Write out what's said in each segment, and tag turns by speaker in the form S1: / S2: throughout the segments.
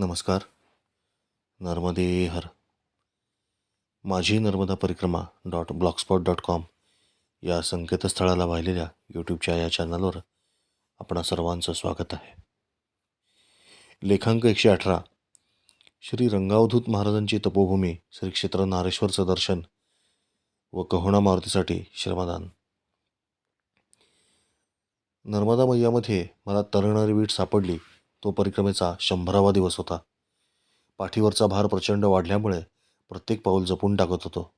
S1: नमस्कार. नर्मदे हर. माझी नर्मदा परिक्रमा डॉट ब्लॉगस्पॉट डॉट कॉम या संकेतस्थळाला वाहिलेल्या यूट्यूबच्या या चॅनलवर आपणा सर्वांचं स्वागत आहे. लेखांक एकशे अठरा. श्री रंगावधूत महाराजांची तपोभूमी श्री क्षेत्र नारेश्वरचं दर्शन व कहोणा मारुतीसाठी श्रमदान. नर्मदा मैयामध्ये मला तरणारी वीट सापडली. तो परिक्रमेचा शंभरावा दिवस होता. पाठीवरचा भार प्रचंड वाढल्यामुळे प्रत्येक पाऊल जपून टाकत होतो.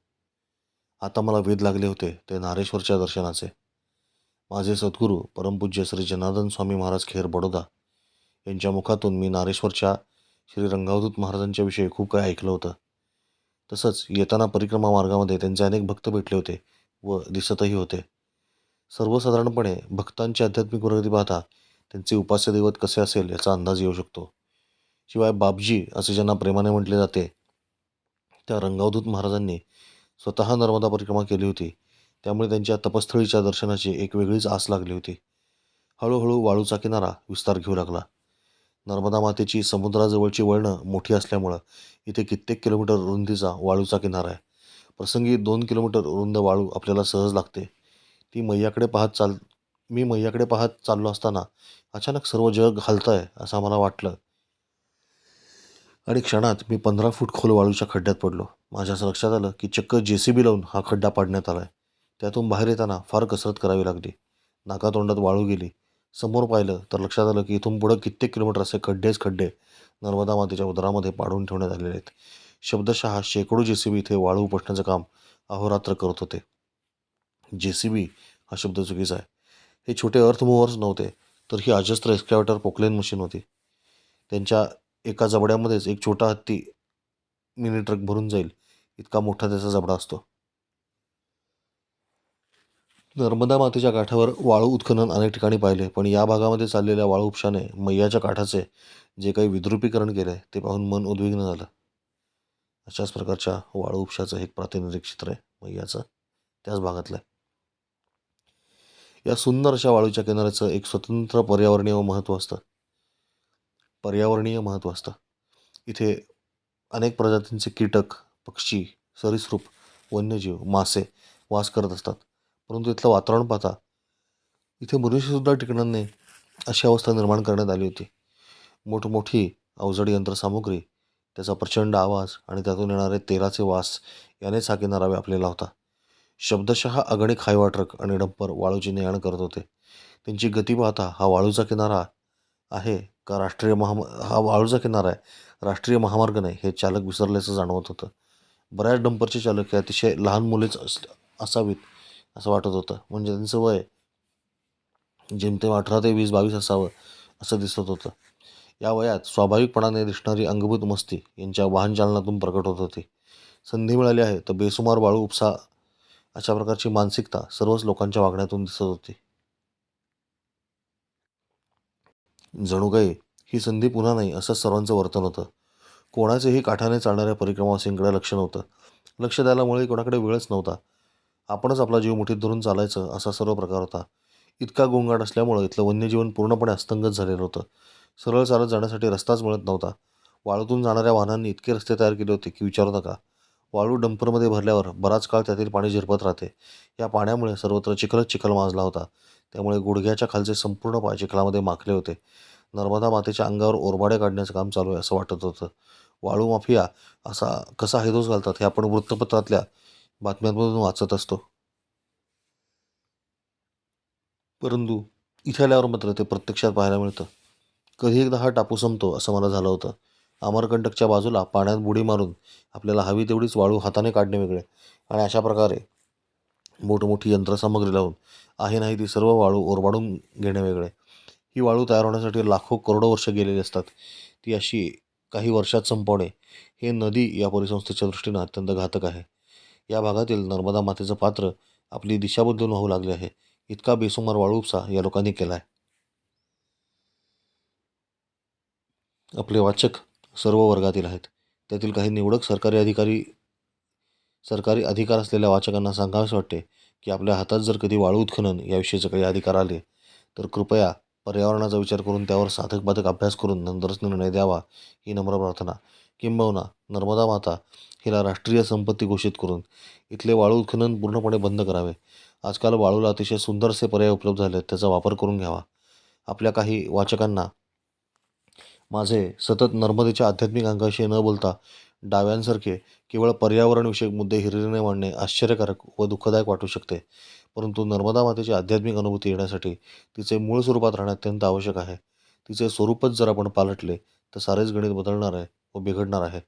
S1: आता मला वेध लागले होते ते नारेश्वरच्या दर्शनाचे. माझे सद्गुरू परमपूज्य श्री जनार्दन स्वामी महाराज खेर बडोदा यांच्या मुखातून मी नारेश्वरच्या श्री रंगावधूत महाराजांच्या विषयी खूप काही ऐकलं होतं. तसंच येताना परिक्रमा मार्गामध्ये त्यांचे अनेक भक्त भेटले होते व दिसतही होते. सर्वसाधारणपणे भक्तांची आध्यात्मिक प्रगती पाहता त्यांचे उपास्य दैवत कसे असेल याचा अंदाज येऊ शकतो. शिवाय बापजी असे ज्यांना प्रेमाने म्हटले जाते त्या रंगावधूत महाराजांनी स्वतः नर्मदा परिक्रमा केली होती. त्यामुळे त्यांच्या तपस्थळीच्या दर्शनाची एक वेगळीच आस लागली होती. हळूहळू वाळूचा किनारा विस्तार घेऊ लागला. नर्मदा मातेची समुद्राजवळची वळणं मोठी असल्यामुळं इथे कित्येक किलोमीटर रुंदीचा वाळूचा किनारा आहे. प्रसंगी दोन किलोमीटर रुंद वाळू आपल्याला सहज लागते. ती मैयाकडे पाहत चाल मी मैयाकडे पाहत चाललो असताना अचानक सर्व जग हलतं आहे असं मला वाटलं. आणि क्षणात मी पंधरा फूट खोल वाळूच्या खड्ड्यात पडलो. माझ्या असं लक्षात आलं की चक्क जे सी बी लावून हा खड्डा पाडण्यात आला आहे त्यातून बाहेर येताना फार कसरत करावी लागली. नाकातोंडात वाळू गेली. समोर पाहिलं तर लक्षात आलं की इथून पुढं कित्येक किलोमीटर असे खड्डेच खड्डे नर्मदा मातेच्या उदरामध्ये पाडून ठेवण्यात आलेले आहेत. शब्दशः शेकडो जे सी बी इथे वाळू उपसण्याचं काम अहोरात्र करत होते. जे सी बी हा शब्द चुकीचा आहे. हे छोटे अर्थ मुव्हर्स नव्हते तर ही अजस्त्र एक्स्कॅवेटर पोकलेन मशीन होती. त्यांच्या एका जबड्यामध्येच एक छोटा हत्ती मिनी ट्रक भरून जाईल इतका मोठा त्याचा जबडा असतो. नर्मदा मातेच्या काठावर वाळू उत्खनन अनेक ठिकाणी पाहिले पण या भागामध्ये चाललेल्या वाळू उपशाने मैयाच्या काठाचे जे काही विद्रुपीकरण केले ते पाहून मन उद्विग्न झालं. अशाच प्रकारच्या वाळू उपशाचं एक प्रातिनिधिक चित्र आहे मैयाचं त्याच भागातलं आहे. या सुंदर अशा वाळूच्या किनाऱ्याचं एक स्वतंत्र पर्यावरणीय महत्त्व असतं. पर्यावरणीय महत्त्व असतं. इथे अनेक प्रजातींचे कीटक पक्षी सरीसृप वन्यजीव मासे वास करत असतात. परंतु इथलं वातावरण पाहता इथे मनुष्यसुद्धा टिकणार नाही अशी अवस्था निर्माण करण्यात आली होती. मोठमोठी अवजड यंत्रसामुग्री त्याचा प्रचंड आवाज आणि त्यातून येणारे तेलाचे वास यानेच हा किनारा व्यापलेला होता. शब्दशः अगणिक हायवा ट्रक आणि डंपर वाळूची ने आण करत होते. त्यांची गती पाहता हा वाळूचा किनारा आहे का राष्ट्रीय महाम हा वाळूचा किनारा आहे? राष्ट्रीय महामार्ग नाही हे चालक विसरल्याचं जाणवत होतं. बऱ्याच डंपरचे चालक हे अतिशय लहान मुलेच अस असावीत असं वाटत होतं. म्हणजे त्यांचं वय जेमतेम अठरा ते वीस बावीस असावं असं दिसत होतं. या वयात स्वाभाविकपणाने दिसणारी अंगभूत मस्ती यांच्या वाहनचालनातून प्रकट होत होती. संधी मिळाली आहे तर बेसुमार वाळू उपसा अशा प्रकारची मानसिकता सर्वच लोकांच्या वागण्यातून दिसत होती. जणू काही ही संधी पुन्हा नाही असं सर्वांचं वर्तन होतं. कोणाचेही काठाने चालणाऱ्या परिक्रमावासींकडे लक्ष नव्हतं. लक्ष द्यायलामुळे कोणाकडे वेळच नव्हता. आपणच आपला जीव मुठीत धरून चालायचं असा सर्व प्रकार होता. इतका गोंगाट असल्यामुळं इथलं वन्यजीवन पूर्णपणे अस्तंगत झालेलं होतं. सरळ चालत जाण्यासाठी रस्ताच मिळत नव्हता. वाळूतून जाणाऱ्या वाहनांनी इतके रस्ते तयार केले होते की विचारू नका. वाळू डंपरमध्ये भरल्यावर बराच काळ त्यातील पाणी झिरपत राहते. या पाण्यामुळे सर्वत्र चिखलच चिखल माजला होता. त्यामुळे गुडघ्याच्या खालचे संपूर्ण पाय चिखलामध्ये माखले होते. नर्मदा मातेच्या अंगावर ओरबाडे काढण्याचं काम चालू आहे असं वाटत होतं. वाळू माफिया असा कसा हैदोस घालतात हे आपण वृत्तपत्रातल्या बातम्यांमधून वाचत असतो. परंतु इथे आल्यावर मात्र ते प्रत्यक्षात पाहायला मिळतं. कधी एकदा हा टापू संपतो असं मला झालं होतं. अमरकंटकच्या बाजूला पाण्यात बुडी मारून आपल्याला हवी तेवढीच वाळू हाताने काढणे वेगळे. आणि अशा प्रकारे मोठमोठी यंत्रसामग्री लावून आहे नाही ती सर्व वाळू ओरबाडून घेणे वेगळे. ही वाळू तयार होण्यासाठी लाखो करोडो वर्ष गेलेली असतात. ती अशी काही वर्षात संपवणे हे नदी या परिसंस्थेच्या दृष्टीनं अत्यंत घातक आहे. या भागातील नर्मदा मातेचं पात्र आपली दिशा बदलून वाहू लागले आहे. इतका बेसुमार वाळू उपसा या लोकांनी केला आहे आपले वाचक सर्व वर्गातील आहेत. त्यातील काही निवडक सरकारी अधिकारी सरकारी अधिकार असलेल्या वाचकांना सांगावेच वाटते की आपल्या हातात जर कधी वाळू उत्खनन याविषयीचे काही अधिकार आले तर कृपया पर्यावरणाचा विचार करून त्यावर साधक बाधक अभ्यास करून नंतरच निर्णय द्यावा ही नम्र प्रार्थना. किंबहुना नर्मदा माता हिला राष्ट्रीय संपत्ती घोषित करून इथले वाळू उत्खनन पूर्णपणे बंद करावे. आजकाल वाळूला अतिशय सुंदरसे पर्याय उपलब्ध झाले आहेत त्याचा वापर करून घ्यावा. आपल्या काही वाचकांना माझे सतत नर्मदेच्या आध्यात्मिक अंगाशी न बोलता डाव्यांसारखे केवळ पर्यावरणविषयक मुद्दे हिरिरीने मांडणे आश्चर्यकारक व दुःखदायक वाटू शकते. परंतु नर्मदा मातेची आध्यात्मिक अनुभूती येण्यासाठी तिचे मूळ स्वरूपात राहणे अत्यंत आवश्यक आहे. तिचे स्वरूपच जर आपण पालटले तर सारेच गणित बदलणार आहे व बिघडणार आहे.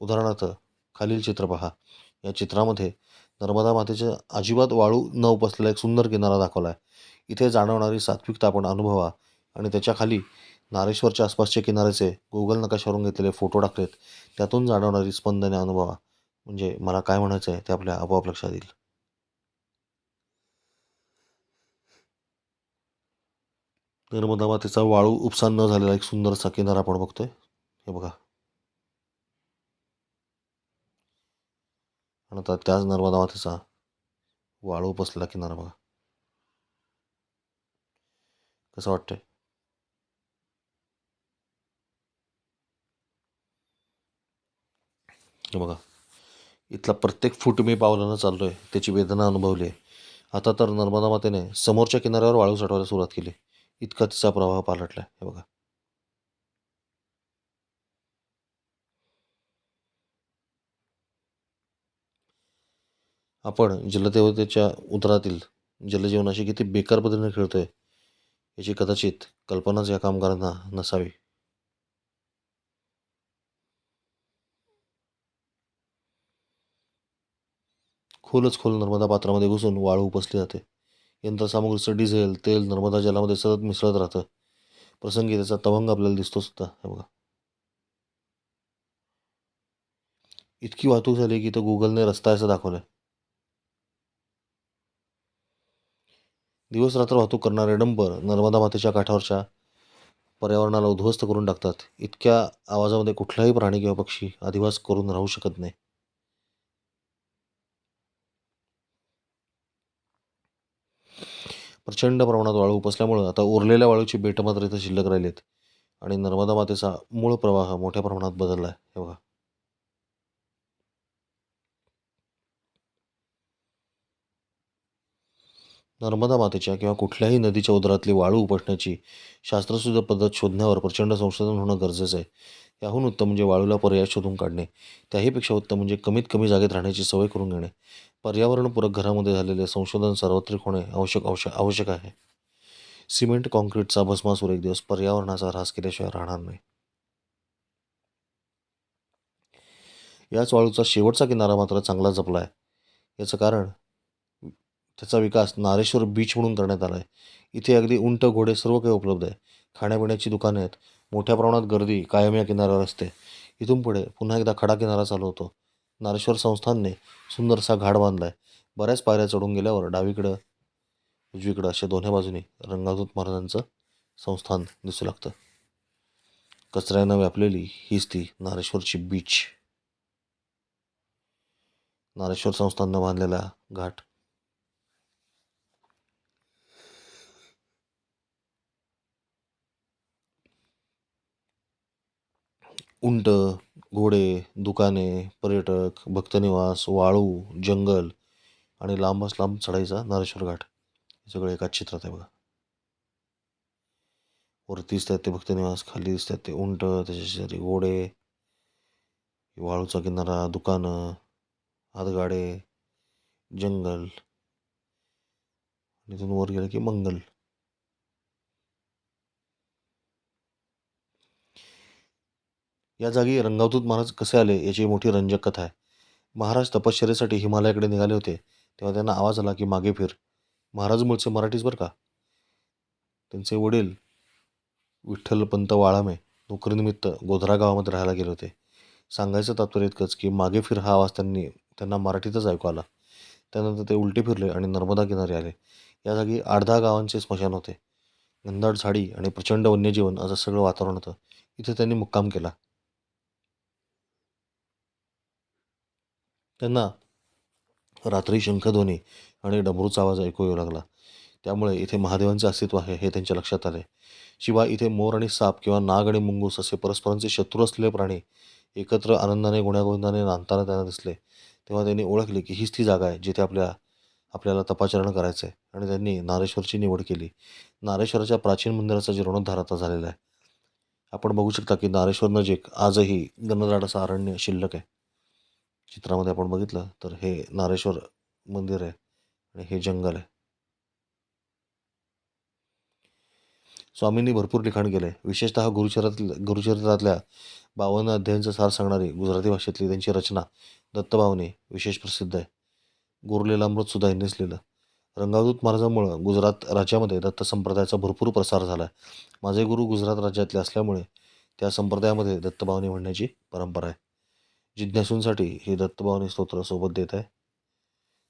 S1: उदाहरणार्थ खालील चित्र पहा. या चित्रामध्ये नर्मदा मातेच्या अजिबात वाळू न उपसलेला एक सुंदर किनारा दाखवला आहे. इथे जाणवणारी सात्विकता आपण अनुभवा आणि त्याच्याखाली नारेश्वरच्या आसपासचे किनाऱ्याचे गुगल नकाशावरून घेतलेले फोटो टाकलेत त्यातून जाणवणारी स्पंदने अनुभवा. म्हणजे मला काय म्हणायचं आहे ते आपल्या आपोआप लक्षात येईल. नर्मदा मातेचा वाळू उपसान न झालेला एक सुंदरसा किनारा आपण बघतोय. हे बघा. आणि आता त्याच नर्मदा मातेचा वाळू उपसलेला किनारा बघा. कसं वाटतंय? हे बघा. इथला प्रत्येक फूट मी पावलानं आहे त्याची वेदना अनुभवली आहे. आता तर नर्मदा मातेने समोरच्या किनाऱ्यावर वाळू साठवायला सुरुवात केली. इतका तिचा प्रवाह पालटलाय. हे बघा. आपण जलदेवतेच्या उदरातील जलजीवनाशी किती बेकार पद्धतीने खेळतोय याची कदाचित कल्पनाच या कामगारांना नसावी. खोलच खोल नर्मदा पात्रामध्ये घुसून वाळू उपसली जाते. यंत्रसामुग्रीचं डिझेल तेल नर्मदा जलामध्ये सतत मिसळत राहतं. प्रसंगी त्याचा तवंग आपल्याला दिसतो सुद्धा हे बघा. इतकी वाहतूक झाली की तर गुगलने रस्ता असं दाखवलंय. दिवस रात्र वाहतूक करणारे डंपर नर्मदा मातेच्या काठावरच्या पर्यावरणाला उद्ध्वस्त करून टाकतात. इतक्या आवाजामध्ये कुठलाही प्राणी किंवा पक्षी अधिवास करून राहू शकत नाही. प्रचंड प्रमाणात वाळू उपसल्यामुळं आता उरलेल्या वाळूची बेटं मात्र इथं शिल्लक राहिलीत. आणि नर्मदा मातेचा मूळ प्रवाह मोठ्या प्रमाणात बदलला आहे हे बघा. नर्मदा मातेच्या किंवा कुठल्याही नदीच्या उदरातली वाळू उपसण्याची शास्त्रशुद्ध पद्धत शोधण्यावर प्रचंड संशोधन होणं गरजेचं आहे. याहून उत्तम म्हणजे वाळूला पर्याय शोधून काढणे. त्याहीपेक्षा उत्तम म्हणजे कमीत कमी जागेत राहण्याची सवय करून घेणे. पर्यावरणपूरक घरामध्ये झालेले संशोधन सार्वत्रिक होणे आवश्यक आवश्यक आवश्यक आहे. सिमेंट कॉन्क्रीटचा भस्मासूर एक दिवस पर्यावरणाचा ऱ्हास केल्याशिवाय राहणार नाही. याच वाळूचा शेवटचा किनारा मात्र चांगला जपला आहे याचं कारण त्याचा विकास नारेश्वर बीच म्हणून करण्यात आला आहे इथे अगदी उंट घोडे सर्व काही उपलब्ध आहे. खाण्यापिण्याची दुकानं आहेत. मोठ्या प्रमाणात गर्दी कायम या किनाऱ्यावर असते. इथून पुढे पुन्हा एकदा खडा किनारा चालू होतो. नारेश्वर संस्थानने सुंदरसा घाट बांधला आहे बऱ्याच पायऱ्या चढून गेल्यावर डावीकडं उजवीकडं अशा दोन्ही बाजूनी रंगादूत महाराजांचं संस्थान दिसू लागतं. कचऱ्यानं व्यापलेली हीच ती नारेश्वरची बीच नारेश्वर संस्थाननं बांधलेला घाट उंट घोडे दुकाने पर्यटक भक्तनिवास वाळू जंगल आणि लांबच लांब चढाईचा नारेश्वर घाट. हे सगळं एकाच चित्रात आहे बघा. वरती दिसतात ते भक्तनिवास खाली दिसतात ते उंट त्याच्या शेजारी घोडे वाळूचा किनारा दुकानं हातगाडे जंगल आणि इथून वर गेलं की मंगल. या जागी रंगावतूत महाराज कसे आले याची मोठी रंजक कथा आहे. महाराज तपश्चर्येसाठी हिमालयाकडे निघाले होते तेव्हा त्यांना आवाज आला की मागे फिर. महाराज मूळचे मराठीच बरं का? त्यांचे वडील विठ्ठलपंत वाळामे नोकरीनिमित्त गोधरा गावामध्ये राहायला गेले होते. सांगायचं तात्पर्य इतकंच की मागे फिर हा आवाज त्यांनी त्यांना मराठीतच ऐकू आला. त्यानंतर ते उलटे फिरले आणि नर्मदा किनारी आले. या जागी आठ दहा गावांचे स्मशान होते. घनदाट झाडी आणि प्रचंड वन्यजीवन असं सगळं वातावरण होतं. इथे त्यांनी मुक्काम केला. त्यांना रात्री शंखध्वनी आणि डमरूचा आवाज ऐकू येऊ लागला. त्यामुळे इथे महादेवांचे अस्तित्व आहे हे त्यांच्या लक्षात आले. शिवाय इथे मोर आणि साप किंवा नाग आणि मुंगूस असे परस्परांचे शत्रू असलेले प्राणी एकत्र आनंदाने गुण्यागोविंदाने नांदताना त्यांना दिसले. तेव्हा त्यांनी ओळखले की हीच ती जागा आहे जिथे आपल्या आपल्याला तपाचरण करायचं आहे आणि त्यांनी नारेश्वरची निवड केली. नारेश्वराच्या प्राचीन मंदिराचा जीर्णोद्धार आता झालेला आहे. आपण बघू शकता की नारेश्वर नजीक आजही गणराडाचं अरण्य शिल्लक आहे. चित्रामध्ये आपण बघितलं तर हे नारेश्वर मंदिर आहे आणि हे जंगल आहे. स्वामींनी भरपूर लिखाण केले विशेषतः गुरुचरित्रातल्या गुरुचरित्रातल्या बावन्न अध्यायांचा सार सांगणारी गुजराती भाषेतली त्यांची रचना दत्तभावनी विशेष प्रसिद्ध आहे. गुरुलीलामृत सुद्धा यांनीच लिहिलं. रंगावधूत महाराजांमुळं गुजरात राज्यामध्ये दत्त संप्रदायाचा भरपूर प्रसार झाला आहे. माझे गुरु गुजरात राज्यातले असल्यामुळे त्या संप्रदायामध्ये दत्तभावनी म्हणण्याची परंपरा आहे. जिज्ञासूंसाठी हे दत्तभावनी स्तोत्र सोबत देत आहे.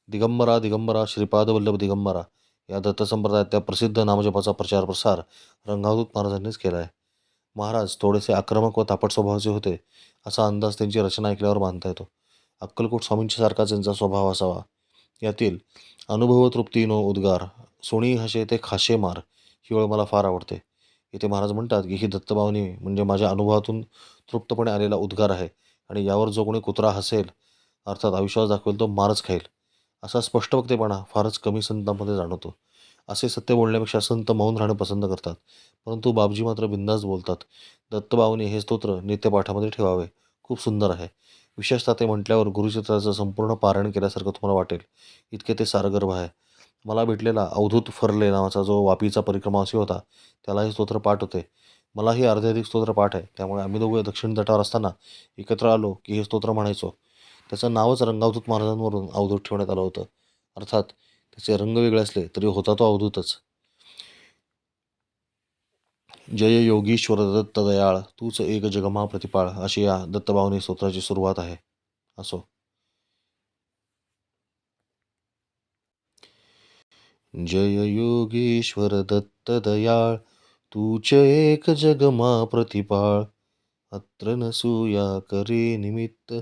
S1: दिगंबरा दिगंबरा श्रीपादवल्लभ दिगंबरा या दत्त संप्रदायातल्या प्रसिद्ध नामजपाचा प्रचार प्रसार रंगावधूत महाराजांनीच केला आहे महाराज थोडेसे आक्रमक व तापट स्वभावाचे होते असा अंदाज त्यांची रचना ऐकल्यावर बांधता येतो. अक्कलकोट स्वामींच्यासारखा त्यांचा स्वभाव असावा. यातील अनुभव तृप्तीनो उद्गार सोणी हसे ते खाशे मार ही ओळ मला फार आवडते. इथे महाराज म्हणतात की ही दत्तभावनी म्हणजे माझ्या अनुभवातून तृप्तपणे आलेला उद्गार आहे. आणि यावर जो कोणी कुत्रा हसेल अर्थात अविश्वास दाखवेल तो मारच खाईल. असा स्पष्ट वक्तेपणा फारच कमी संतांमध्ये जाणवतो. असे सत्य बोलण्यापेक्षा संत मौन राहणं पसंत करतात. परंतु बाबजी मात्र बिंदास बोलतात. दत्तभावनी हे स्तोत्र नित्यपाठामध्ये ठेवावे. खूप सुंदर आहे. विशेषतः ते म्हटल्यावर गुरुचित्राचं संपूर्ण पारायण केल्यासारखं तुम्हाला वाटेल. इतके ते सारगर्भ आहे. मला भेटलेला अवधूत फरले नावाचा जो वापीचा परिक्रमावासी होता त्याला हे स्तोत्र पाठ होते. मलाही अर्ध्याधिक स्तोत्र पाठ आहे. त्यामुळे आम्ही दोघे दक्षिण तटावर असताना एकत्र आलो की हे स्तोत्र म्हणायचो. त्याचं नावच रंगावधूत महाराजांवरून अवधूत ठेवण्यात आलं होतं. अर्थात त्याचे रंग वेगळे असले तरी होता तो अवधूतच. जय योगीश्वर दत्त दयाळ तूच एक जगमा प्रतिपाळ अशी या दत्तभावनी स्तोत्राची सुरुवात आहे. असो. जय योगीश्वर दत्त दयाळ तूच एक जगमा प्रतिपाळ अत्र नसूया करे निमित्त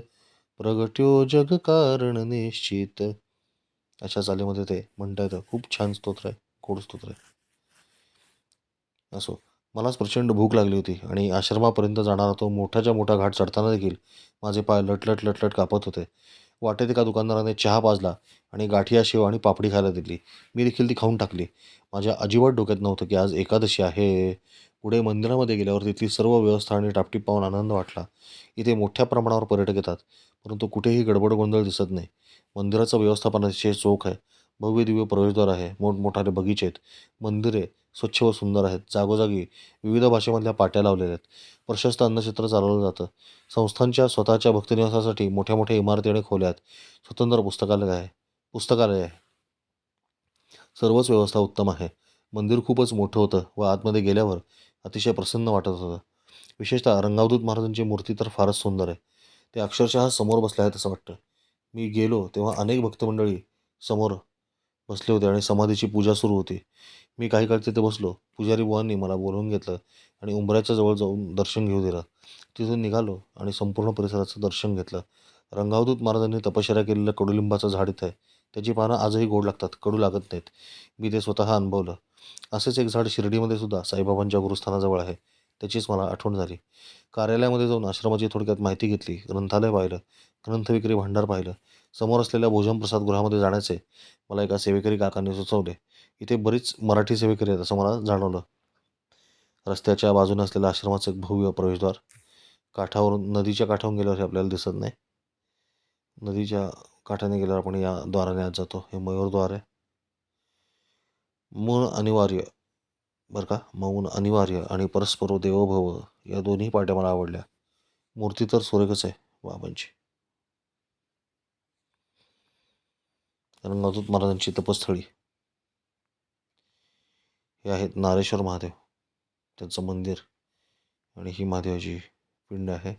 S1: प्रगट्यो जग कारण निश्चित. अशा चालीमध्ये ते म्हणता येतं खूप छान स्तोत्र आहे. गोड स्तोत्र आहे. असो मलाच प्रचंड भूक लागली होती आणि आश्रमापर्यंत जाणारा तो मोठाच्या मोठा घाट चढताना देखील माझे पाय लटलट लटलट कापत होते. वाटेत एका दुकानदाराने चहा पाजला आणि गाठिया शेव आणि पापडी खायला दिली. मी देखील ती खाऊन टाकली. माझ्या अजिबात डोक्यात नव्हतं की आज एकादशी आहे. पुढे मंदिरामध्ये गेल्यावर तिथली सर्व व्यवस्था आणि टापटीप पाहून आनंद वाटला. इथे मोठ्या प्रमाणावर पर्यटक येतात परंतु कुठेही गडबड गोंधळ दिसत नाही. मंदिराचं व्यवस्थापनाचे चोख आहे. भव्य दिव्य प्रवेशद्वार आहे. मोठमोठाले बगीचे आहेत. मंदिरे स्वच्छ व सुंदर आहेत. जागोजागी विविध भाषेमधल्या पाट्या लावलेल्या आहेत. प्रशस्त अन्नक्षेत्र चालवलं जातं. संस्थांच्या स्वतःच्या भक्तिनिवासासाठी मोठ्या मोठ्या इमारती आणि खोल्या आहेत. स्वतंत्र पुस्तकालय आहे. पुस्तकालय आहे. सर्वच व्यवस्था उत्तम आहे. मंदिर खूपच मोठं होतं व आतमध्ये गेल्यावर अतिशय प्रसन्न वाटत होतं. विशेषतः रंगावधूत महाराजांची मूर्ती तर फारच सुंदर आहे. ते अक्षरशः समोर बसले आहेत असं वाटतं. मी गेलो तेव्हा अनेक भक्तमंडळी समोर बसले होते आणि समाधीची पूजा सुरू होती. मी काही काळ तिथे बसलो. पुजारी बुवांनी मला बोलवून घेतलं आणि उंबऱ्याच्या जवळ जाऊन दर्शन घेऊ दिलं. तिथून निघालो आणि संपूर्ण परिसराचं दर्शन घेतलं. रंगावदूत महाराजांनी तपश्चर्या केलेलं कडुलिंबाचं झाड इथं आहे. त्याची पानं आजही गोड लागतात कडू लागत नाहीत. मी ते स्वतः अनुभवलं. असेच एक झाड शिर्डीमध्ये सुद्धा साईबाबांच्या गुरुस्थानाजवळ आहे. त्याचीच मला आठवण झाली. कार्यालयामध्ये जाऊन आश्रमाची थोडक्यात माहिती घेतली ग्रंथालय पाहिलं ग्रंथविक्री भांडार पाहिलं समोर असलेल्या भोजन प्रसाद गृहामध्ये जाण्याचे मला एका सेवेकरी काकांनी सुचवले. इथे बरीच मराठी सेवेकरी आहेत असं मला जाणवलं. रस्त्याच्या बाजूने असलेलं आश्रमाचं एक भव्य प्रवेशद्वार. काठावरून नदीच्या काठावरून गेल्यावर हे आपल्याला दिसत नाही. नदीच्या काठाने गेल्यावर आपण या द्वाराने आज जातो. हे मयूरद्वार आहे. मूळ अनिवार्य. बरं का? मौन अनिवार्य आणि परस्पर देवभव या दोन्ही पाट्या मला आवडल्या. मूर्ती तर सुरेखच आहे बाबांची. नवदूत महाराजांची तपस्थळी. हे आहेत नारेश्वर महादेव. त्यांचं मंदिर आणि ही महादेवाची पिंड आहे.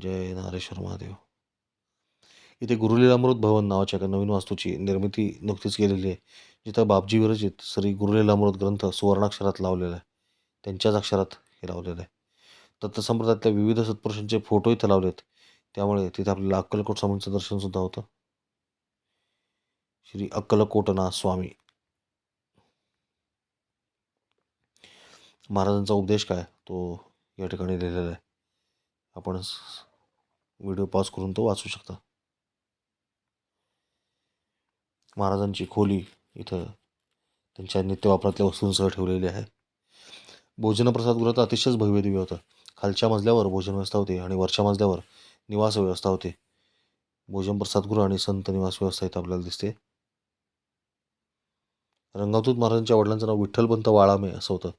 S1: जय नारेश्वर महादेव. इथे गुरुलीलामृत भवन नावाच्या एका नवीन वास्तूची निर्मिती नुकतीच केलेली आहे. जिथं बापजी विरचित श्री गुरुलीलामृत ग्रंथ सुवर्णाक्षरात लावलेला आहे. त्यांच्याच अक्षरात हे लावलेलं आहे. दत्तसंप्रदायातल्या विविध सत्पुरुषांचे फोटो इथं लावलेत. त्यामुळे तिथे आपल्याला अक्कलकोट स्वामींचं दर्शनसुद्धा होतं. श्री अक्कलकोटना स्वामी. महाराजांचा उपदेश काय? तो या ठिकाणी लिहिलेला आहे. आपण व्हिडिओ पॉज करून तो वाचू शकता. महाराजांची खोली इथं त्यांच्या नित्य वापरातल्या वस्तूंसह ठेवलेली आहे. भोजनप्रसादगृहात अतिशयच भव्य दिव्य होतं. खालच्या मजल्यावर भोजन व्यवस्था होती आणि वरच्या मजल्यावर निवास व्यवस्था होती. भोजन प्रसादगृह आणि संत निवास व्यवस्था इथं आपल्याला दिसते. रंगावतूत महाराजांच्या वडिलांचं नाव विठ्ठलपंत वाळामे असं होतं.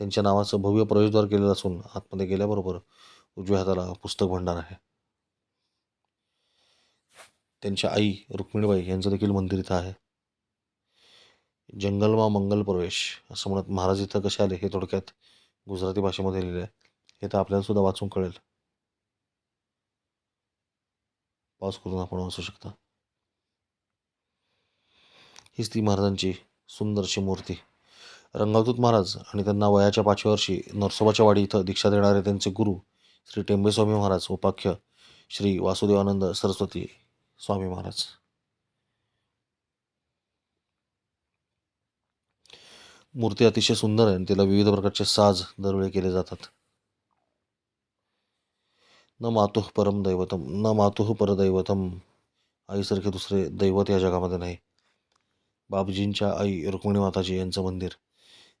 S1: त्यांच्या नावाचं भव्य प्रवेशद्वार केलेलं असून आतमध्ये गेल्याबरोबर उजव्या हाताला पुस्तक भंडार आहे. त्यांच्या आई रुक्मिणीबाई यांचं देखील मंदिर इथं आहे. जंगलमा मंगल प्रवेश असं म्हणत महाराज इथं कसे आले हे थोडक्यात गुजराती भाषेमध्ये लिहिले आहे हे तर आपल्याला सुद्धा वाचून कळेल. पाऊस करून आपण वाचू शकता. हीच ती महाराजांची सुंदरशी मूर्ती. रंगावतूत महाराज आणि त्यांना वयाच्या पाचव्या वर्षी नरसोबाच्या वाडी इथं दीक्षा देणारे त्यांचे गुरु श्री टेंबेस्वामी महाराज उपाख्य श्री वासुदेवानंद सरस्वती स्वामी महाराज. मूर्ती अतिशय सुंदर आहे आणि तिला विविध प्रकारचे साज दरवेळी केले जातात. न मातुः परम दैवतम न मातुः परदैवतम. आईसारखे दुसरे दैवत या जगामध्ये नाही. बाबजींच्या आई रुक्मिणी माताजी यांचं मंदिर.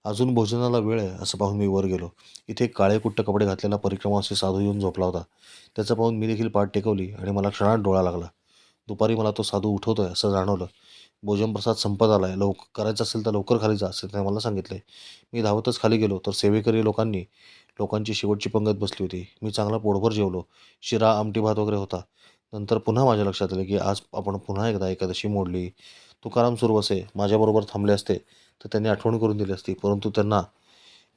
S1: अजून भोजनाला वेळ आहे असं पाहून मी वर गेलो. इथे काळे कुट्ट कपडे घातलेला परिक्रमावासी साधू येऊन झोपला होता. त्याचं पाहून मी देखील पाठ टेकवली आणि मला क्षणात डोळा लागला. दुपारी मला तो साधू उठवतोय असं जाणवलं. भोजनप्रसाद संपत संपत आलाय. लवकर करायचं असेल तर लवकर खाली जा असं त्याने मला सांगितले मी धावतच खाली गेलो तर सेवेकरी लोकांनी लोकांची शेवटची पंगत बसली होती. मी चांगला पोटभर जेवलो. शिरा आमटी भात वगैरे होता. नंतर पुन्हा माझ्या लक्षात आलं की आज आपण पुन्हा एकदा एकादशी मोडली. तुकाराम सुरवसे माझ्याबरोबर थांबले असते तर त्यांनी आठवण करून दिली असती. परंतु त्यांना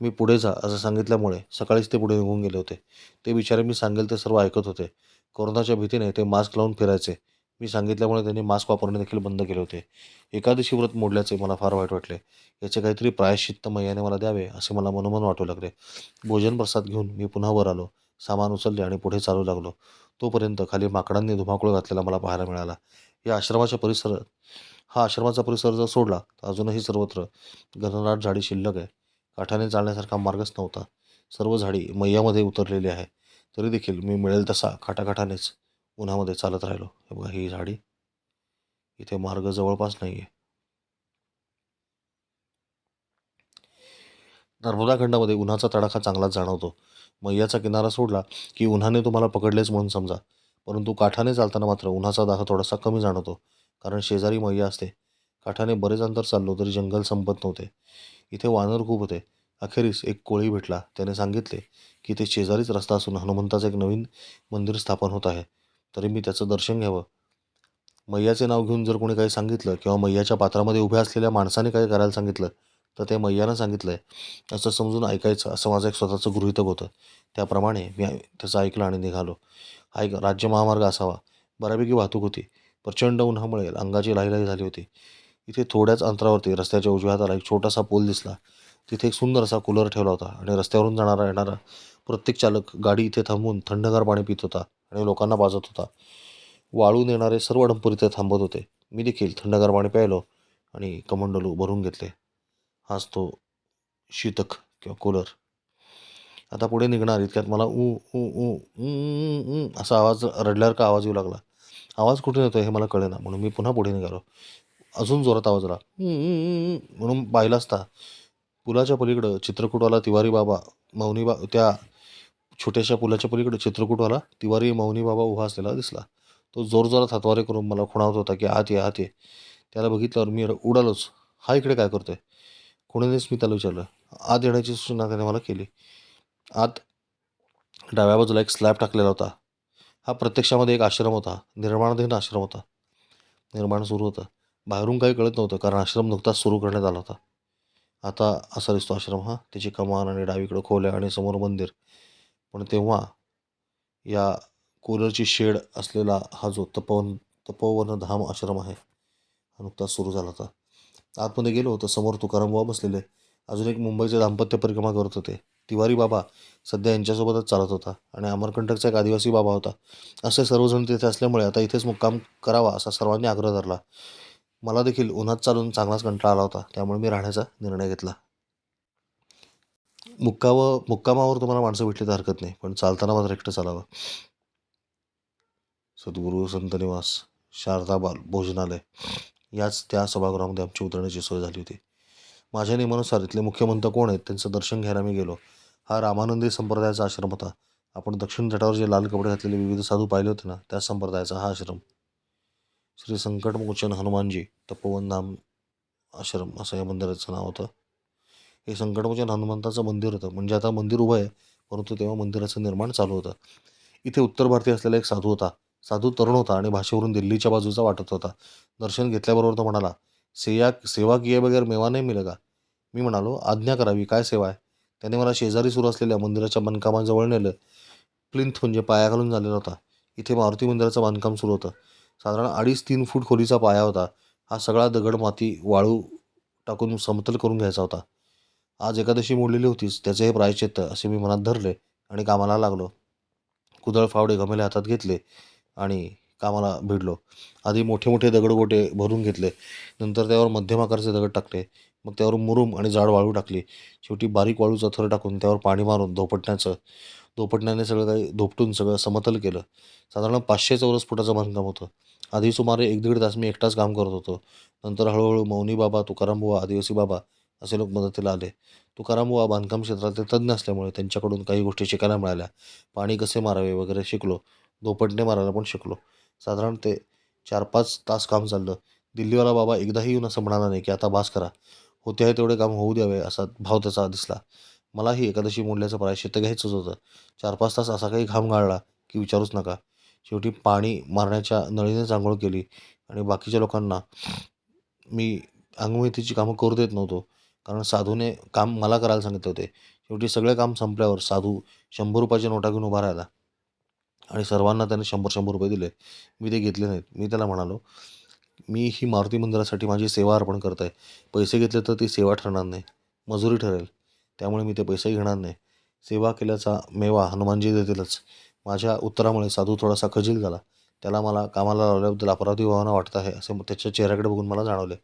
S1: मी पुढे जा असं सांगितल्यामुळे सकाळीच ते पुढे निघून गेले होते. ते बिचारे मी सांगेल ते सर्व ऐकत होते. कोरोनाच्या भीतीने ते मास्क लावून फिरायचे. मी सांगितल्यामुळे त्यांनी मास्क वापरणे देखील बंद केले होते. एकादशी व्रत मोडल्याचे मला फार वाईट वाटले. याचे काहीतरी प्रायश्चित्त मैयाने मला द्यावे असे मला मनोमन वाटू लागले. भोजन प्रसाद घेऊन मी पुन्हा वर आलो. सामान उचलले आणि पुढे चालू लागलो. तोपर्यंत खाली माकडांनी धुमाकूळ घातलेला मला पाहायला मिळाला. या आश्रमाच्या परिसर हा आश्रमाचा परिसर जर सोडला तर अजूनही सर्वत्र घनदाट झाडी शिल्लक आहे. काठाने चालण्यासारखा मार्गच नव्हता. सर्व झाडी मैयामध्ये उतरलेली आहे. तरी देखील मी मिळेल तसा खाटाखाटानेच उन्हामध्ये चालत राहिलो. हे बघा ही झाडी इथे मार्ग जवळपास नाही आहे नर्मदा खंडामध्ये उन्हाचा तडाखा चांगलाच जाणवतो. मैयाचा किनारा सोडला की उन्हाने तुम्हाला पकडलेच म्हणून समजा. परंतु काठाने चालताना मात्र उन्हाचा दाह थोडासा कमी जाणवतो. कारण शेजारी मैया असते. काठाने बरेच अंतर चाललो तरी जंगल संपत नव्हते. इथे वानर खूप होते. अखेरीस एक कोळी भेटला. त्याने सांगितले की ते शेजारीच रस्ता असून हनुमंताचं एक नवीन मंदिर स्थापन होत आहे. तरी मी त्याचं दर्शन घ्यावं. मैयाचे नाव घेऊन जर कोणी काही सांगितलं किंवा मैयाच्या पात्रामध्ये उभ्या असलेल्या माणसाने काही करायला सांगितलं तर ते मैयानं सांगितलं आहे असं समजून ऐकायचं असं माझं एक स्वतःचं गृहितक होतं. त्याप्रमाणे मी त्याचं ऐकलं आणि निघालो. हा एक राज्य महामार्ग असावा. बऱ्यापैकी वाहतूक होती. प्रचंड उन्हामुळे अंगाची लाहीलाही झाली होती. इथे थोड्याच अंतरावरती रस्त्याच्या उजव्या हाताला एक छोटासा पूल दिसला. तिथे एक सुंदर असा कूलर ठेवला होता आणि रस्त्यावरून जाणारा येणारा प्रत्येक चालक गाडी इथे थांबवून थंडगार पाणी पित होता आणि लोकांना पाजत होता. वाळून येणारे सर्व डंपर इथे थांबत होते. मी देखील थंडगार पाणी प्यायलो आणि कमंडलू भरून घेतले. हाच तो शीतक किंवा कूलर. आता पुढे निघणार इतक्यात मला ऊ ऊ ऊ असा आवाज रडल्यावर का आवाज येऊ लागला. आवाज कुठून येतो हे मला कळेना. म्हणून मी पुन्हा पुढे निघालो. अजून जोरात आवाज आला. म्हणून पाहिला असता पुलाच्या पलीकडं चित्रकूटवाला तिवारी बाबा मौनी बा त्या छोट्याशा पुलाच्या पलीकडे चित्रकूटवाला तिवारी मौनी बाबा उभा असलेला दिसला. तो जोरजोरात हातवारे करून मला खुणावत होता की आत ये आत ये. त्याला बघितल्यावर मी उडालोच. हा इकडे काय करतोय? कोणीनेच मी त्याला विचारलं. आत येण्याची सूचना त्याने मला केली. आत डाव्या बाजूला एक स्लॅब टाकलेला होता. हा प्रत्यक्षामध्ये एक आश्रम होता. निर्माणाधीन आश्रम होता. निर्माण सुरू होतं. बाहेरून काही कळत नव्हतं कारण आश्रम नुकताच सुरू करण्यात आला होता. आता असा दिसतो आश्रम हा. त्याची कमान आणि डावीकडं खोल्या आणि समोर मंदिर. पण तेव्हा या कूलरची शेड असलेला हा जो तपोवन तपोवन धाम आश्रम आहे हा नुकताच सुरू झाला होता. आतमध्ये गेलो तर समोर तुकाराम बुवा बसलेले. अजून एक मुंबईचे दाम्पत्य परिक्रमा करत होते. तिवारी बाबा सध्या यांच्यासोबतच चालत होता आणि अमरकंटकचा एक आदिवासी बाबा होता. असे सर्वजण तिथे असल्यामुळे आता इथेच मुक्काम करावा असा सर्वांनी आग्रह धरला. मला देखील उन्हात चालून चांगलाच कंटाळा आला होता त्यामुळे मी राहण्याचा निर्णय घेतला. मुक्कावं मुक्कामावर तुम्हाला माणसं भेटली तर हरकत नाही पण चालताना मात्र एकटं चालावं. सद्गुरू संत निवास शारदा बाल भोजनालय याच त्या सभागृहामध्ये आमची उतरण्याची सोय झाली होती. माझ्या नियमानुसार इथले मुख्यमंत्री कोण आहेत त्यांचं दर्शन घ्यायला मी गेलो. हा रामानंदी संप्रदायाचा आश्रम होता. आपण दक्षिण तटावर जे लाल कपडे घातलेले विविध साधू पाहिले होते ना त्या संप्रदायाचा हा आश्रम. श्री संकटमोचन हनुमानजी तपोवन धाम आश्रम असं या मंदिराचं नाव होतं. हे संकटमोचन हनुमंताचं मंदिर होतं. म्हणजे आता मंदिर उभं आहे परंतु तेव्हा मंदिराचं निर्माण चालू होतं. इथे उत्तर भारतीय असलेला एक साधू होता. साधू तरुण होता आणि भाषेवरून दिल्लीच्या बाजूचा वाटत होता. दर्शन घेतल्याबरोबर तो म्हणाला सेया सेवा किए बगैर मेवा नाही मिळेगा मी म्हणालो आज्ञा करावी काय सेवा आहे? त्याने मला शेजारी सुरू असलेल्या मंदिराच्या बांधकामाजवळ नेलं. प्लिंथ म्हणजे पाया घालून झालेला होता. इथे मारुती मंदिराचं बांधकाम सुरू होतं. साधारण अडीच तीन फूट खोलीचा पाया होता. हा सगळा दगड माती वाळू टाकून समतल करून घ्यायचा होता. आज एकादशी मोडलेली होतीच त्याचे हे प्रायचित्त असे मी मनात धरले आणि कामाला लागलो. कुदळ फावडे गमेले हातात घेतले आणि कामाला भिडलो. आधी मोठे मोठे दगडगोटे भरून घेतले. नंतर त्यावर मध्यम आकारचे दगड टाकले. मग त्यावर मुरुम आणि जाड वाळू टाकली. शेवटी बारीक वाळूचा थर टाकून त्यावर पाणी मारून धोपटण्याचं धोपटण्याने सगळं काही धोपटून सगळं समतल केलं. साधारण पाचशे चौरस फुटाचं बांधकाम होतं. आधी सुमारे एक दीड तास मी एकटाच काम करत होतो. नंतर हळूहळू मौनी बाबा तुकाराम बुवा आदिवासी बाबा असे लोक मदतीला आले. तुकाराम बुवा बांधकाम क्षेत्रातले तज्ज्ञ असल्यामुळे त्यांच्याकडून काही गोष्टी शिकायला मिळाल्या. पाणी कसे मारावे वगैरे शिकलो. धोपटणे मारायला पण शिकलो. साधारण ते चार पाच तास काम चाललं. दिल्लीवाला बाबा एकदाही येऊन असं म्हणाला नाही की आता बास करा. होते आहे तेवढे काम होऊ द्यावे असा भाव त्याचा दिसला. मलाही एकादशी मोडल्याचं प्रायश्चित्त घ्यायचंच होतं. चार पाच तास असा काही घाम गाळला की विचारूच नका. शेवटी पाणी मारण्याच्या नळीनेच आंघोळ केली आणि बाकीच्या लोकांना मी अंगमेथीची कामं करू देत नव्हतो. कारण साधूने काम मला करायला सांगितले होते. शेवटी सगळे काम संपल्यावर साधू शंभर रुपयाच्या नोटा घेऊन उभा राहिला आणि सर्वांना त्याने शंभर शंभर रुपये दिले. मी ते घेतले नाहीत. मी त्याला म्हणालो मी ही मारुती मंदिरासाठी माझी सेवा अर्पण करत आहे पैसे घेतले तर ती सेवा ठरणार नाही. मजुरी ठरेल. त्यामुळे मी ते पैसेही घेणार नाही. सेवा केल्याचा मेवा हनुमानजी देतीलच. माझ्या उत्तरामुळे साधू थोडासा खजील झाला. त्याला मला कामाला लावल्याबद्दल अपराधी भावना वाटत आहे असे त्याच्या चेहऱ्याकडे बघून मला जाणवले.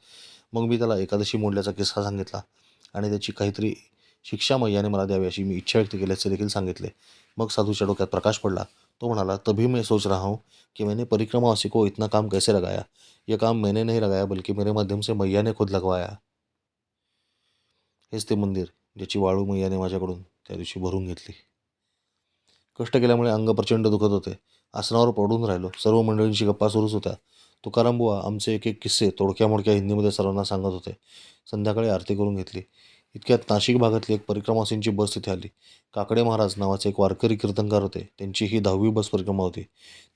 S1: मग मी त्याला एकादशी मोडल्याचा किस्सा सांगितला आणि त्याची काहीतरी शिक्षा मैयाने मला द्यावी अशी मी इच्छा व्यक्त केल्याचे देखील सांगितले. मग साधूच्या डोक्यात प्रकाश पडला. तो म्हणाला तभी मैं सोच रहा हूँ कि मैंने परिक्रमावासी को इतना काम कैसे लगाया? ये काम मैंने नहीं लगाया बल्कि मेरे माध्यम से मैया ने खुद लगवाया। हेच ते मंदिर ज्याची वाळू मैयाने माझ्याकडून त्या दिवशी भरून घेतली. कष्ट केल्यामुळे अंग प्रचंड दुखत होते. आसनावर पडून राहिलो. सर्व मंडळींची गप्पा सुरूच होत्या. तुकाराम बुवा आमचे एक एक किस्से तोडक्या मोडक्या हिंदीमध्ये सर्वांना सांगत होते. संध्याकाळी आरती करून घेतली. इतक्यात नाशिक भागातली एक परिक्रमासींची बस तिथे आली. काकडे महाराज नावाचे एक वारकरी कीर्तनकार होते. त्यांची ही दहावी बस परिक्रमा होती.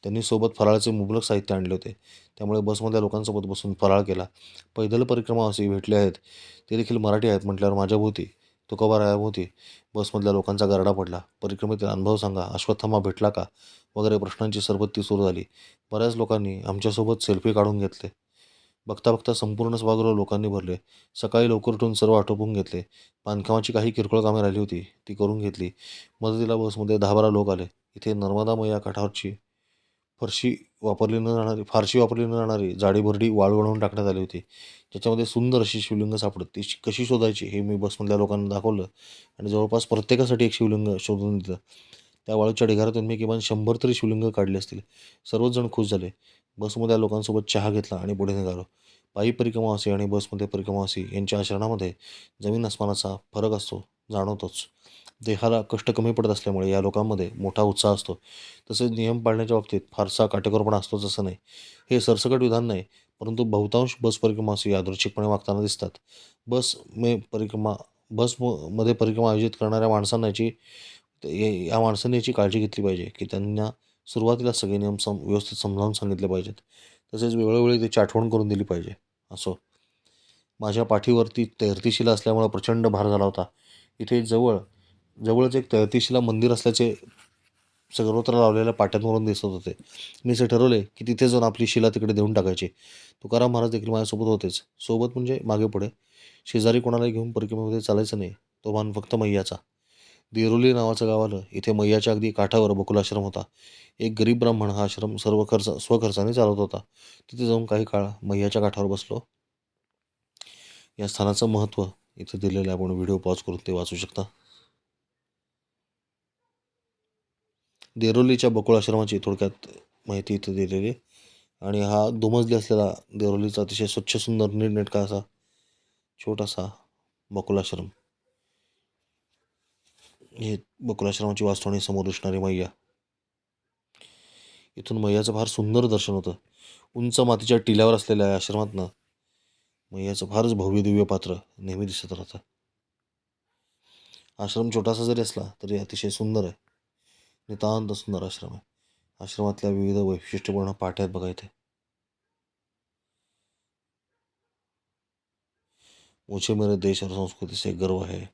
S1: त्यांनी सोबत फराळाचे मुबलक साहित्य आणले होते. त्यामुळे बसमधल्या लोकांसोबत बसून फराळ केला. पैदल परिक्रमावासी भेटले आहेत. ते देखील मराठी आहेत म्हटल्यावर माझ्याभोवती तुकोबारायाभोवती बसमधल्या लोकांचा गारडा पडला. परिक्रमेतील अनुभव सांगा. अश्वत्थामा भेटला का? वगैरे प्रश्नांची सरबत्ती सुरू झाली. बऱ्याच लोकांनी आमच्यासोबत सेल्फी काढून घेतले. बघता बघता संपूर्ण सभागृह लोकांनी भरले. सकाळी लवकर उठून सर्व आटोपून घेतले. बांधकामाची काही किरकोळ कामे राहिली होती ती करून घेतली. मदतीला बसमध्ये दहा बारा लोक आले. इथे नर्मदा मैया काठावरची फरशी वापरली न जाणारी फारशी वापरली न जाणारी जाडी भरडी वाळू बनवून टाकण्यात आली होती. ज्याच्यामध्ये सुंदर अशी शिवलिंग सापडत. ती कशी शोधायची हे मी बसमधल्या लोकांना दाखवलं आणि जवळपास प्रत्येकासाठी एक शिवलिंग शोधून दिलं. त्या वाळूच्या ढिगाऱ्यातून मी किमान शंभर तरी शिवलिंग काढली असतील. सर्वच जण खुश झाले. बसमध्ये लोकांसोबत चहा घेतला आणि पुढे निघालो. पायी परिक्रमावासी आणि बसमध्ये परिक्रमावासी यांच्या आचरणामध्ये जमीन आसमानाचा फरक असतो जाणवतोच. देहाला कष्ट कमी पडत असल्यामुळे या लोकांमध्ये मोठा उत्साह असतो. तसेच नियम पाळण्याच्या बाबतीत फारसा काटेकोरपणा असतोच असं नाही. हे सरसकट विधान नाही परंतु बहुतांश बस परिक्रमावासी यादृच्छिकपणे वागताना दिसतात. बस मे परिक्रमा बस म- मध्ये परिक्रमा आयोजित करणाऱ्या माणसांना याची ते- या माणसाने याची काळजी घेतली पाहिजे की त्यांना सुरुवातीला सगळे नियम सम व्यवस्थित समजावून सांगितले पाहिजेत. तसेच वेळोवेळी त्याची आठवण करून दिली पाहिजे असो. माझ्या पाठीवरती तैरतीशिला असल्यामुळं प्रचंड भार झाला होता. इथे जवळ जवळच एक तैरतीशिला मंदिर असल्याचे सर्वत्र लावलेल्या पाट्यांवरून दिसत होते. मी असे ठरवले की तिथे जाऊन आपली शिला तिकडे देऊन टाकायची. तुकाराम महाराज देखील माझ्यासोबत होतेच. सोबत म्हणजे मागे पुढे. शेजारी कोणाला घेऊन परिक्रमेमध्ये चालायचं नाही. तो मान फक्त मैयाचा. देरोली नावाचं गाव आलं. इथे मैयाच्या अगदी काठावर बकुलाश्रम होता. एक गरीब ब्राह्मण हा आश्रम सर्व खर्च स्वखर्चाने चालवत होता. तिथे जाऊन काही काळ मैयाच्या काठावर बसलो. या स्थानाचं महत्त्व इथे दिलेलं आपण व्हिडिओ पॉज करून ते वाचू शकता. देरोलीच्या बकुळ आश्रमाची थोडक्यात माहिती इथे दिलेली आणि हा दुमजली असलेला देरोलीचा अतिशय स्वच्छ सुंदर नीटनेटका असा छोटासा बकुलाश्रम हे बकुलाश्रमाची वास्तवणी समोर दिसणारी मैया. इथून मैयाचं फार सुंदर दर्शन होतं. उंच मातीच्या टिल्यावर असलेल्या या आश्रमातनं मैयाचं फारच भव्य दिव्य पात्र नेहमी दिसत राहतं. आश्रम छोटासा जरी असला तरी अतिशय सुंदर आहे. नितांत सुंदर आश्रम आहे. आश्रमातल्या विविध वैशिष्ट्यपूर्ण पाठ्यात बघा इथे. मुझे मेरे देश और संस्कृति से गर्व है.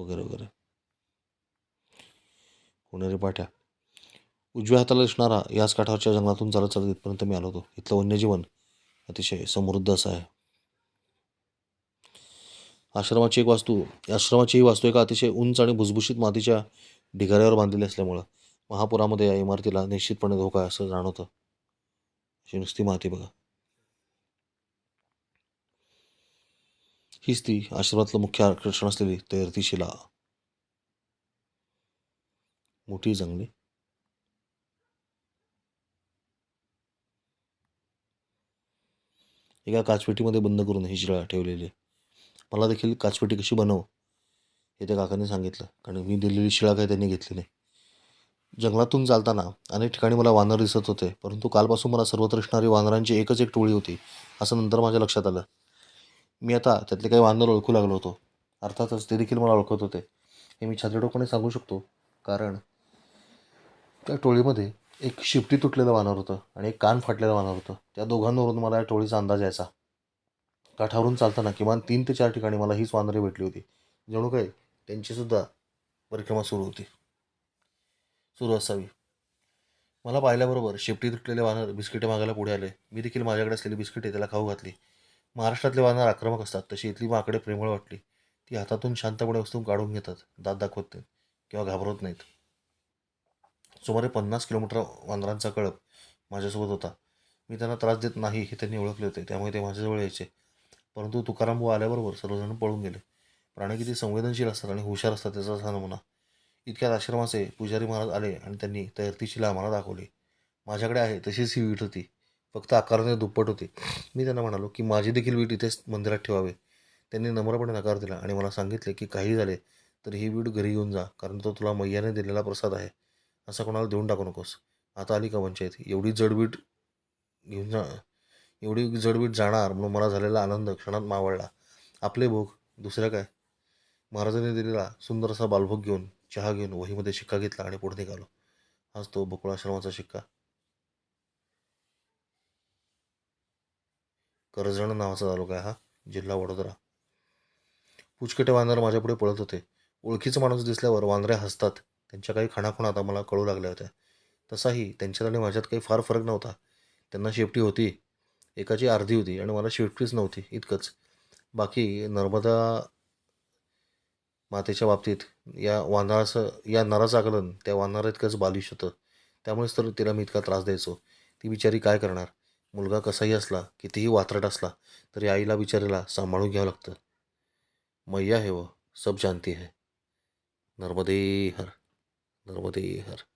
S1: वगैरे वगैरे. कोणेरी पाठ्या. उजव्या हाताला दिसणारा याच काठावरच्या जंगलातून चालत चालत इथपर्यंत मी आलो होतो. इथलं वन्यजीवन अतिशय समृद्ध असं आहे. आश्रमाची एक वास्तू आश्रमाची ही वास्तू एका अतिशय उंच आणि भुसभुशीत मातीच्या ढिगाऱ्यावर बांधलेली असल्यामुळं महापुरामध्ये या इमारतीला निश्चितपणे धोका आहे असं जाणवतं. अशी नुसती माती बघा. हीच ती आश्रमातलं मुख्य आकर्षण असलेली तैरती शिला. मोठी जंगली. एका काचपेटीमध्ये बंद करून ही शिळा ठेवलेली आहे. मला देखील काचपेटी कशी बनव हे त्या काकांनी सांगितलं. कारण मी दिलेली शिळा काही त्यांनी घेतली नाही. जंगलातून चालताना अनेक ठिकाणी मला वानर दिसत होते परंतु कालपासून मला सर्वत्र असणारी वानरांची एकच एक टोळी होती असं नंतर माझ्या लक्षात आलं. मी आता त्यातले काही वानर ओळखू लागलो होतो. अर्थातच ते देखील मला ओळखत होते. हे मी छातीडोपणे सांगू शकतो. कारण त्या टोळीमध्ये एक शिपटी तुटलेलं वानर होतं आणि एक कान फाटलेलं वानर होतं. त्या दोघांवरून मला या टोळीचा अंदाज यायचा. काठावरून चालताना किमान तीन ते चार ठिकाणी मला हीच वानरे भेटली होती. जणू काही त्यांचीसुद्धा परिक्रमा सुरू होती. सुरू असावी. मला पाहिल्याबरोबर शेपटी तुटलेले वानर बिस्किटे मागायला पुढे आले. मी देखील माझ्याकडे असलेली बिस्किटे त्याला खाऊ घातली. महाराष्ट्रातले वानर आक्रमक असतात. तशी इथली माकडे प्रेमळ वाटली. ती हातातून शांतपणे वस्तू काढून घेतात. दात दाखवत नाहीत किंवा घाबरत नाहीत. सुमारे पन्नास किलोमीटर वानरांचा कळप माझ्यासोबत होता. मी त्यांना त्रास देत नाही हे त्यांनी ओळखले होते. त्यामुळे ते माझ्याजवळ यायचे. परंतु तुकाराम आल्याबरोबर सर्वजण पळून गेले. प्राणी किती संवेदनशील असतात आणि हुशार असतात त्याचा असा नमुना. इतक्यात आश्रमाचे पुजारी महाराज आले आणि त्यांनी तैरती आम्हाला दाखवली. माझ्याकडे आहे तशीच ही वीट होती. फक्त आकाराने दुप्पट होती. मी त्यांना म्हणालो की माझी देखील वीट इथेच मंदिरात ठेवावे. त्यांनी नम्रपणे नकार दिला आणि मला सांगितले की काही झाले तर ही वीट घरी घेऊन जा कारण तो तुला मैयाने दिलेला प्रसाद आहे. असा कोणाला देऊन टाकू नकोस. आता आली का पंचायत एवढी जडवीट घेऊन जा एवढी जडवीट जाणार म्हणून मला झालेला आनंद क्षणात मावळला. आपले भोग दुसरं काय? महाराजांनी दिलेला सुंदर असा बालभोग घेऊन चहा घेऊन वहीमध्ये शिक्का घेतला आणि पुढे निघालो. हाच तो बकुळाश्रमाचा शिक्का. करजण नावाचा तालुका आहे हा जिल्हा वडोदरा. पुचकटे वानर माझ्यापुढे पळत होते. ओळखीचं माणूस दिसल्यावर वानऱ्या हसतात. त्यांच्या काही खाणाखुणा आता मला कळू लागल्या होत्या. तसाही त्यांच्यात आणि माझ्यात काही फार फरक नव्हता. त्यांना शेपटी होती एकाची अर्धी होती आणि मला शेपटीच नव्हती इतकंच. बाकी नर्मदा मातेच्या बाबतीत या वानराचं या नराचं आकलन त्या वानरा इतकंच बालिश होतं. त्यामुळेच तर तिला मी इतका त्रास द्यायचो. ती बिचारी काय करणार? मुलगा कसाही असला कितीही वात्रट असला तरी आईला बिचारीला सांभाळून घ्यावं लागतं. मैया है व सब जानती है. नर्मदे हर नर्मदे हर